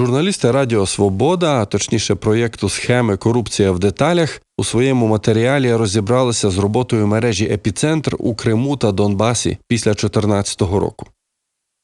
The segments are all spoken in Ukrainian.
Журналісти Радіо Свобода, а точніше проєкту схеми Корупція в деталях, у своєму матеріалі розібралися з роботою мережі Епіцентр у Криму та Донбасі після 2014 року.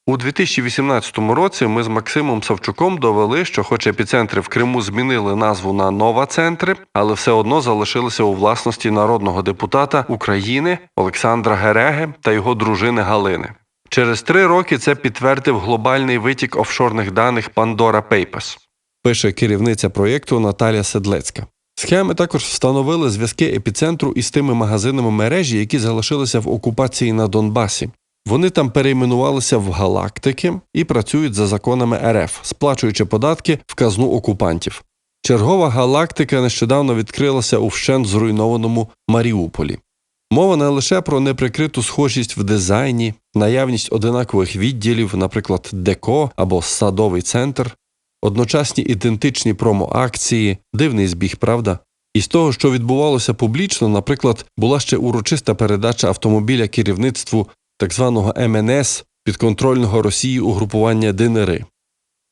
У 2018 році ми з Максимом Савчуком довели, що, хоч епіцентри в Криму змінили назву на Нова центри, але все одно залишилися у власності народного депутата України Олександра Гереги та його дружини Галини. Через три роки це підтвердив глобальний витік офшорних даних Pandora Papers, пише керівниця проєкту Наталя Седлецька. Схеми також встановили зв'язки епіцентру із тими магазинами мережі, які залишилися в окупації на Донбасі. Вони там перейменувалися в галактики і працюють за законами РФ, сплачуючи податки в казну окупантів. Чергова галактика нещодавно відкрилася у вщент зруйнованому Маріуполі. Мова не лише про неприкриту схожість в дизайні, наявність одинакових відділів, наприклад, деко або садовий центр, одночасні ідентичні промо-акції, дивний збіг, правда? І з того, що відбувалося публічно, наприклад, була ще урочиста передача автомобіля керівництву так званого МНС підконтрольного Росії угрупування ДНР.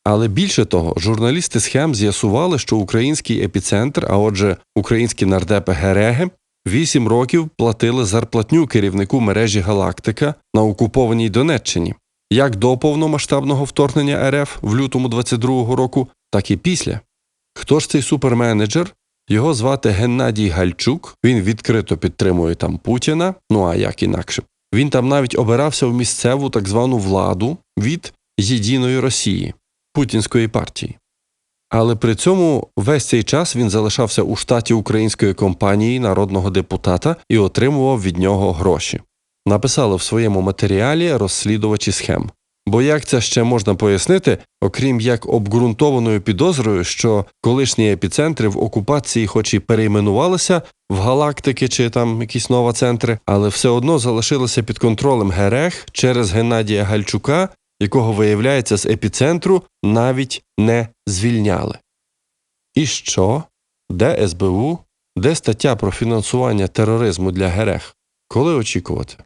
Але більше того, журналісти схем з'ясували, що український епіцентр, а отже, українські нардепи Гереги, вісім років платили зарплатню керівнику мережі Галактика на окупованій Донеччині, як до повномасштабного вторгнення РФ в лютому 22-го року, так і після. Хто ж цей суперменеджер? Його звати Геннадій Гальчук. Він відкрито підтримує там Путіна. Ну а як інакше? Він там навіть обирався в місцеву так звану владу від Єдиної Росії, Путінської партії. Але при цьому весь цей час він залишався у штаті української компанії народного депутата і отримував від нього гроші. Написали в своєму матеріалі розслідувачі схем. Бо як це ще можна пояснити, окрім як обґрунтованою підозрою, що колишні епіцентри в окупації, хоч і перейменувалися в галактики чи там якісь нова центри, але все одно залишилися під контролем ГЕРЕХ через Геннадія Гальчука, якого, виявляється, з епіцентру навіть не звільняли. І що? Де СБУ? Де стаття про фінансування тероризму для ГЕРЕХ? Коли очікувати?